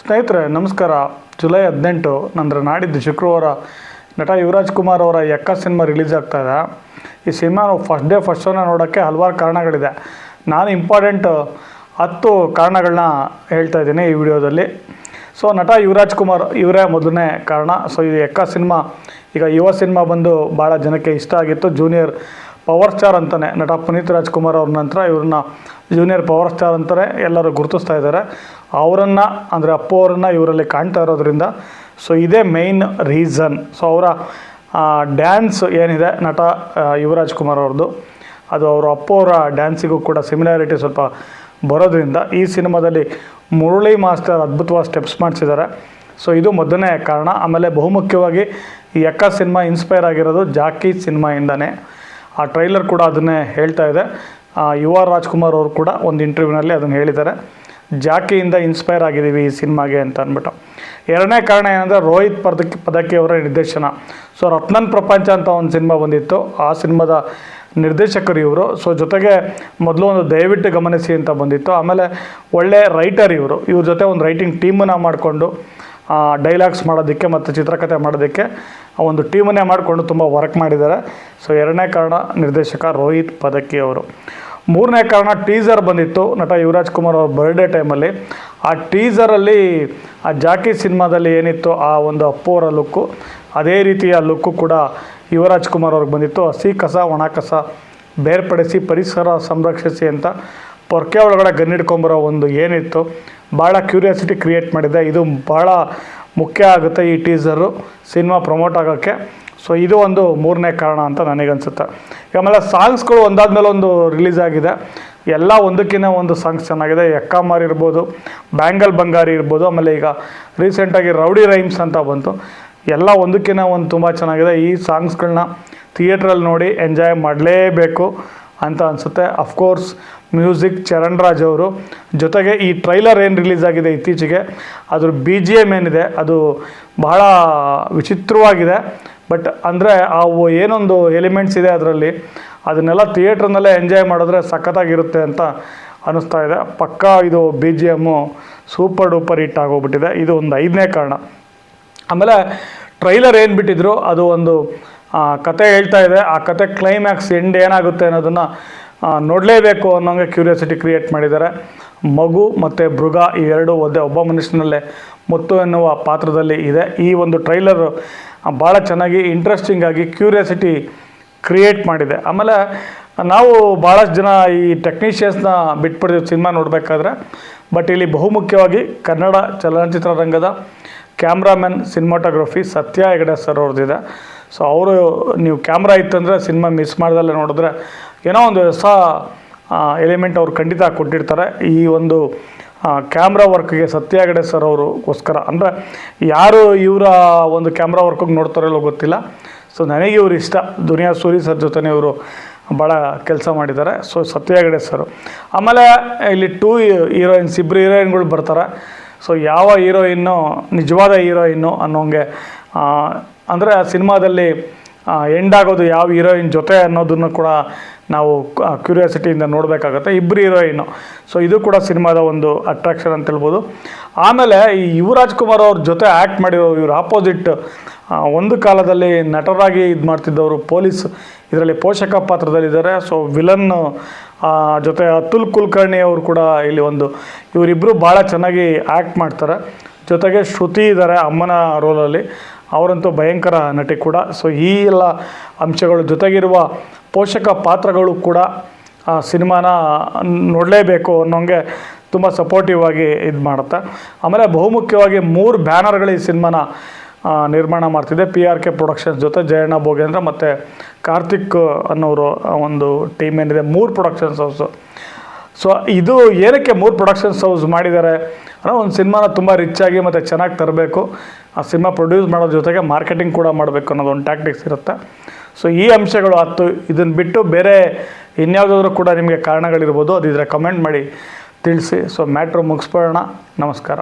ಸ್ನೇಹಿತರೆ, ನಮಸ್ಕಾರ. ಜುಲೈ ಹದಿನೆಂಟು ನಂತರ ನಾಡಿದ್ದು ಶುಕ್ರವಾರ ನಟ ಯುವರಾಜ್ ಕುಮಾರ್ ಅವರ ಎಕ್ಕ ಸಿನಿಮಾ ರಿಲೀಸ್ ಆಗ್ತಾ ಇದೆ. ಈ ಸಿನಿಮಾ ಫಸ್ಟ್ ಡೇ ಫಸ್ಟ್ ಶೋನ ನೋಡೋಕ್ಕೆ ಹಲವಾರು ಕಾರಣಗಳಿದೆ. ನಾನು ಇಂಪಾರ್ಟೆಂಟ್ ಹತ್ತು ಕಾರಣಗಳನ್ನ ಹೇಳ್ತಾ ಇದ್ದೀನಿ ಈ ವಿಡಿಯೋದಲ್ಲಿ. ಸೊ ನಟ ಯುವರಾಜ್ ಕುಮಾರ್ ಇವರೇ ಮೊದಲನೇ ಕಾರಣ. ಸೊ ಈ ಎಕ್ಕ ಸಿನಿಮಾ, ಈಗ ಯುವ ಸಿನಿಮಾ ಬಂದು ಭಾಳ ಜನಕ್ಕೆ ಇಷ್ಟ ಆಗಿತ್ತು. ಜೂನಿಯರ್ ಪವರ್ ಸ್ಟಾರ್ ಅಂತಲೇ ನಟ ಪುನೀತ್ ರಾಜ್ಕುಮಾರ್ ಅವ್ರ ನಂತರ ಇವ್ರನ್ನ ಜೂನಿಯರ್ ಪವರ್ ಸ್ಟಾರ್ ಅಂತಲೇ ಎಲ್ಲರೂ ಗುರುತಿಸ್ತಾ ಇದ್ದಾರೆ. ಅವರನ್ನು ಅಂದರೆ ಅಪ್ಪು ಅವರನ್ನು ಇವರಲ್ಲಿ ಕಾಣ್ತಾ ಇರೋದ್ರಿಂದ ಸೊ ಇದೇ ಮೇಯ್ನ್ ರೀಸನ್ ಸೊ ಅವರ ಡ್ಯಾನ್ಸ್ ಏನಿದೆ ನಟ ಯುವರಾಜ್ ಕುಮಾರ್ ಅವ್ರದ್ದು ಅದು ಅವರ ಅಪ್ಪು ಅವರ ಡ್ಯಾನ್ಸಿಗೂ ಕೂಡ ಸಿಮಿಲಾರಿಟಿ ಸ್ವಲ್ಪ ಬರೋದ್ರಿಂದ ಈ ಸಿನಿಮಾದಲ್ಲಿ ಮುರುಳಿ ಮಾಸ್ಟರ್ ಅದ್ಭುತವಾದ ಸ್ಟೆಪ್ಸ್ ಮಾಡಿಸಿದ್ದಾರೆ. ಸೊ ಇದು ಮೊದಲನೇ ಕಾರಣ. ಆಮೇಲೆ ಬಹುಮುಖ್ಯವಾಗಿ ಈ ಎಕ್ಕ ಸಿನಿಮಾ ಇನ್ಸ್ಪೈರ್ ಆಗಿರೋದು ಜಾಕಿ ಸಿನಿಮಾಯಿಂದನೇ. ಆ ಟ್ರೈಲರ್ ಕೂಡ ಅದನ್ನೇ ಹೇಳ್ತಾ ಇದೆ. ಆ, ಆರ್ ರಾಜ್ಕುಮಾರ್ ಅವರು ಕೂಡ ಒಂದು ಇಂಟರ್ವ್ಯೂನಲ್ಲಿ ಅದನ್ನು ಹೇಳಿದ್ದಾರೆ. ಜಾಕಿಯಿಂದ ಇನ್ಸ್ಪೈರ್ ಆಗಿದ್ದೀವಿ ಈ ಸಿನಿಮಾಗೆ ಅಂತ ಅಂದ್ಬಿಟ್ಟು. ಎರಡನೇ ಕಾರಣ ಏನಂದರೆ ರೋಹಿತ್ ಪದಕಿ ಪದಕಿ ಅವರ ನಿರ್ದೇಶನ. ಸೊ ರತ್ನನ್ ಪ್ರಪಂಚ ಅಂತ ಒಂದು ಸಿನಿಮಾ ಬಂದಿತ್ತು. ಆ ಸಿನಿಮಾದ ನಿರ್ದೇಶಕರು ಇವರು. ಸೊ ಜೊತೆಗೆ ಮೊದಲು ಒಂದು ದಯವಿಟ್ಟು ಗಮನಿಸಿ ಅಂತ ಬಂದಿತ್ತು. ಆಮೇಲೆ ಒಳ್ಳೆ ರೈಟರ್ ಇವರು. ಇವ್ರ ಜೊತೆ ಒಂದು ರೈಟಿಂಗ್ ಟೀಮನ್ನು ಮಾಡಿಕೊಂಡು ಡೈಲಾಗ್ಸ್ ಮಾಡೋದಕ್ಕೆ ಮತ್ತು ಚಿತ್ರಕಥೆ ಮಾಡೋದಕ್ಕೆ ಒಂದು ಟೀಮನ್ನೇ ಮಾಡಿಕೊಂಡು ತುಂಬ ವರ್ಕ್ ಮಾಡಿದ್ದಾರೆ. ಸೊ ಎರಡನೇ ಕಾರಣ ನಿರ್ದೇಶಕ ರೋಹಿತ್ ಪದಕ್ಕಿ ಅವರು. ಮೂರನೇ ಕಾರಣ ಟೀಸರ್ ಬಂದಿತ್ತು. ನಟ ಯುವರಾಜ್ ಕುಮಾರ್ ಅವ್ರ ಬರ್ಡೇ ಟೈಮಲ್ಲಿ ಆ ಟೀಸರಲ್ಲಿ ಆ ಜಾಕಿ ಸಿನಿಮಾದಲ್ಲಿ ಏನಿತ್ತು ಆ ಒಂದು ಅಪ್ಪೋರ ಲುಕ್ಕು ಅದೇ ರೀತಿಯ ಲುಕ್ಕು ಕೂಡ ಯುವರಾಜ್ ಕುಮಾರ್ ಅವ್ರಿಗೆ ಬಂದಿತ್ತು. ಹಸಿ ಕಸ, ಒಣ ಕಸ ಬೇರ್ಪಡಿಸಿ, ಪರಿಸರ ಸಂರಕ್ಷಿಸಿ ಅಂತ ಪೊರ್ಕೆ ಒಳಗಡೆ ಗನ್ನಿಡ್ಕೊಂಬರೋ ಒಂದು ಏನಿತ್ತು ಭಾಳ ಕ್ಯೂರಿಯಾಸಿಟಿ ಕ್ರಿಯೇಟ್ ಮಾಡಿದೆ. ಇದು ಭಾಳ ಮುಖ್ಯ ಆಗುತ್ತೆ ಈ ಟೀಸರು, ಸಿನಿಮಾ ಪ್ರಮೋಟ್ ಆಗೋಕ್ಕೆ. ಸೊ, ಇದು ಒಂದು ಮೂರನೇ ಕಾರಣ ಅಂತ ನನಗನ್ಸುತ್ತೆ. ಆಮೇಲೆ ಸಾಂಗ್ಸ್ಗಳು ಒಂದಾದ್ಮೇಲೆ ಒಂದು ರಿಲೀಸ್ ಆಗಿದೆ. ಎಲ್ಲ ಒಂದಕ್ಕಿಂತ ಒಂದು ಸಾಂಗ್ಸ್ ಚೆನ್ನಾಗಿದೆ. ಎಕ್ಕಾಮಾರ್ ಇರ್ಬೋದು, ಬ್ಯಾಂಗಲ್ ಬಂಗಾರಿ ಇರ್ಬೋದು, ಆಮೇಲೆ ಈಗ ರೀಸೆಂಟಾಗಿ ರೌಡಿ ರೈಮ್ಸ್ ಅಂತ ಬಂತು. ಎಲ್ಲ ಒಂದಕ್ಕಿಂತ ಒಂದು ತುಂಬ ಚೆನ್ನಾಗಿದೆ. ಈ ಸಾಂಗ್ಸ್ಗಳನ್ನ ಥಿಯೇಟ್ರಲ್ಲಿ ನೋಡಿ ಎಂಜಾಯ್ ಮಾಡಲೇಬೇಕು. ಅಂತ ಅನಿಸುತ್ತೆ. ಅಫ್ಕೋರ್ಸ್ ಮ್ಯೂಸಿಕ್ ಚರಣ್ ರಾಜ್ ಅವರು. ಜೊತೆಗೆ ಈ ಟ್ರೈಲರ್ ಏನು ರಿಲೀಸ್ ಆಗಿದೆ ಇತ್ತೀಚೆಗೆ ಅದ್ರ ಬಿ ಜಿ ಎಂ ಏನಿದೆ, ಅದು ಬಹಳ ವಿಚಿತ್ರವಾಗಿದೆ. ಬಟ್ ಅಂದರೆ ಅವು ಏನೊಂದು ಎಲಿಮೆಂಟ್ಸ್ ಇದೆ ಅದರಲ್ಲಿ, ಅದನ್ನೆಲ್ಲ ಥಿಯೇಟ್ರ್ನಲ್ಲೇ ಎಂಜಾಯ್ ಮಾಡಿದ್ರೆ ಸಖತ್ತಾಗಿರುತ್ತೆ ಅಂತ ಅನ್ನಿಸ್ತಾ ಇದೆ. ಪಕ್ಕಾ ಇದು B G M super duper hit ಆಗೋಗ್ಬಿಟ್ಟಿದೆ. ಇದು ಒಂದು ಐದನೇ ಕಾರಣ. ಆಮೇಲೆ ಟ್ರೈಲರ್ ಏನು ಬಿಟ್ಟಿದ್ರು, ಅದು ಒಂದು ಆ, ಕತೆ ಹೇಳ್ತಾ ಇದೆ. ಆ ಕತೆ ಕ್ಲೈಮ್ಯಾಕ್ಸ್ ಎಂಡ್ ಏನಾಗುತ್ತೆ ಅನ್ನೋದನ್ನು ನೋಡಲೇಬೇಕು ಅನ್ನೋಂಗೆ ಕ್ಯೂರಿಯಾಸಿಟಿ ಕ್ರಿಯೇಟ್ ಮಾಡಿದ್ದಾರೆ. ಮಗು ಮತ್ತು ಮೃಗ ಇವೆರಡೂ ಒದ್ದೆ ಒಬ್ಬ ಮನುಷ್ಯನಲ್ಲೇ ಮುತ್ತು ಎನ್ನುವ ಪಾತ್ರದಲ್ಲಿ ಇದೆ. ಈ ಒಂದು ಟ್ರೈಲರು ಭಾಳ ಚೆನ್ನಾಗಿ ಇಂಟ್ರೆಸ್ಟಿಂಗ್ ಆಗಿ ಕ್ಯೂರಿಯಾಸಿಟಿ ಕ್ರಿಯೇಟ್ ಮಾಡಿದೆ. ಆಮೇಲೆ ನಾವು ಭಾಳಷ್ಟು ಜನ ಈ ಟೆಕ್ನಿಷಿಯನ್ಸ್ನ ಬಿಟ್ಬಿಡ್ತೀವಿ ಸಿನಿಮಾ ನೋಡಬೇಕಾದ್ರೆ. ಬಟ್ ಇಲ್ಲಿ ಬಹುಮುಖ್ಯವಾಗಿ ಕನ್ನಡ ಚಲನಚಿತ್ರರಂಗದ ಕ್ಯಾಮ್ರಾಮನ್ ಸಿನಿಮಾಟೋಗ್ರಫಿ ಸತ್ಯ ಹೆಗಡೆ ಸರ್ ಅವ್ರದ್ದಿದೆ. ಸೊ ಅವರು, ನೀವು ಕ್ಯಾಮ್ರಾ ಇತ್ತಂದರೆ ಸಿನಿಮಾ ಮಿಸ್ ಮಾಡ್ದಲ್ಲೇ ನೋಡಿದ್ರೆ ಏನೋ ಒಂದು ಹೊಸ ಎಲಿಮೆಂಟ್ ಅವ್ರು ಖಂಡಿತ ಕೊಟ್ಟಿರ್ತಾರೆ. ಈ ಒಂದು ಕ್ಯಾಮ್ರಾ ವರ್ಕ್ಗೆ ಸತ್ಯಾಗಡೆ ಸರ್ ಅವರಿಗೋಸ್ಕರ. ಅಂದರೆ ಯಾರು ಇವರ ಒಂದು ಕ್ಯಾಮ್ರಾ ವರ್ಕಿಗೆ ನೋಡ್ತಾರೋ ಗೊತ್ತಿಲ್ಲ. ಸೊ ನನಗೆ ಇವರು ಇಷ್ಟ. ದುನಿಯಾ ಸೂರಿ ಸರ್ ಜೊತೆ ಇವರು ಭಾಳ ಕೆಲಸ ಮಾಡಿದ್ದಾರೆ. ಸೊ ಸತ್ಯಾಗಡೆ ಸರ್ ಆಮೇಲೆ ಇಲ್ಲಿ ಟೂ ಹೀರೋಯಿನ್ಸ್ ಇಬ್ಬರು ಹೀರೋಯಿನ್ಗಳು ಬರ್ತಾರೆ. ಸೊ ಯಾವ ಹೀರೋಯಿನ್ನು, ನಿಜವಾದ ಹೀರೋಯಿನ್ನು ಅನ್ನೋಂಗೆ ಅಂದರೆ ಆ ಸಿನಿಮಾದಲ್ಲಿ ಎಂಡ್ ಆಗೋದು ಯಾವ ಹೀರೋಯಿನ್ ಜೊತೆ ಅನ್ನೋದನ್ನು ಕೂಡ ನಾವು ಕ್ಯೂರಿಯಾಸಿಟಿಯಿಂದ ನೋಡಬೇಕಾಗತ್ತೆ. ಇಬ್ಬರು ಹೀರೋಯಿನ್ನು. ಸೊ ಇದು ಕೂಡ ಸಿನಿಮಾದ ಒಂದು ಅಟ್ರಾಕ್ಷನ್ ಅಂತ ಹೇಳ್ಬೋದು ಆಮೇಲೆ ಈ ಯುವರಾಜ್ ಕುಮಾರ್ ಅವ್ರ ಜೊತೆ ಆ್ಯಕ್ಟ್ ಮಾಡಿರೋ ಇವ್ರ ಆಪೋಸಿಟ್ ಒಂದು ಕಾಲದಲ್ಲಿ ನಟರಾಗಿ ಇದು ಮಾಡ್ತಿದ್ದವರು ಪೊಲೀಸ್ ಇದರಲ್ಲಿ ಪೋಷಕ ಪಾತ್ರದಲ್ಲಿದ್ದಾರೆ. ಸೊ ವಿಲನ್ ಜೊತೆ ಅತುಲ್ ಕುಲಕರ್ಣಿ ಅವರು ಕೂಡ ಇಲ್ಲಿ ಒಂದು ಇವರಿಬ್ಬರು ಭಾಳ ಚೆನ್ನಾಗಿ ಆ್ಯಕ್ಟ್ ಮಾಡ್ತಾರೆ. ಜೊತೆಗೆ ಶ್ರುತಿ ಇದ್ದಾರೆ ಅಮ್ಮನ ರೋಲಲ್ಲಿ ಅವರಂತೂ ಭಯಂಕರ ನಟಿ ಕೂಡ. ಸೊ ಈ ಎಲ್ಲ ಅಂಶಗಳು ಜೊತೆಗಿರುವ ಪೋಷಕ ಪಾತ್ರಗಳು ಕೂಡ, ಆ, ಸಿನಿಮಾನ ನೋಡಲೇಬೇಕು ಅನ್ನೋಂಗೆ ತುಂಬ ಸಪೋರ್ಟಿವ್ ಆಗಿ ಇದು ಮಾಡುತ್ತೆ. ಆಮೇಲೆ ಬಹುಮುಖ್ಯವಾಗಿ ಮೂರು ಬ್ಯಾನರ್ಗಳು ಈ ಸಿನಿಮಾನ ನಿರ್ಮಾಣ ಮಾಡ್ತಿದೆ. ಪಿ ಆರ್ ಕೆ ಪ್ರೊಡಕ್ಷನ್ಸ್ ಜೊತೆ ಜಯಣ್ಣ ಭೋಗೇಂದ್ರ ಮತ್ತು ಕಾರ್ತಿಕ್ ಅನ್ನೋರು ಒಂದು ಟೀಮ್ ಏನಿದೆ. ಮೂರು ಪ್ರೊಡಕ್ಷನ್ಸ್ ಹೌಸು ಸೊ ಇದು ಏನಕ್ಕೆ ಮೂರು ಪ್ರೊಡಕ್ಷನ್ಸ್ ಹೌಸ್ ಮಾಡಿದ್ದಾರೆ ಅನ್ನೋ ಒಂದು ಸಿನಿಮಾನ ತುಂಬ ಆಗಿ ಮತ್ತು ಚೆನ್ನಾಗಿ ತರಬೇಕು. ಆ ಸಿನಿಮಾ ಪ್ರೊಡ್ಯೂಸ್ ಮಾಡೋದ್ರ ಜೊತೆಗೆ ಮಾರ್ಕೆಟಿಂಗ್ ಕೂಡ ಮಾಡಬೇಕು ಅನ್ನೋದು ಒಂದು ಟ್ಯಾಕ್ಟಿಕ್ಸ್ ಇರುತ್ತೆ. ಸೊ ಈ ಅಂಶಗಳು ಹತ್ತು ಇದನ್ನು ಬಿಟ್ಟು ಬೇರೆ ಇನ್ಯಾವುದಾದ್ರೂ ಕೂಡ ನಿಮಗೆ ಕಾರಣಗಳಿರ್ಬೋದು. ಅದಿದ್ರೆ ಕಮೆಂಟ್ ಮಾಡಿ. ತಿಳಿಸಿ. ಸೊ ಮ್ಯಾಟ್ರು ಮುಗಿಸ್ಬೋಣ ನಮಸ್ಕಾರ.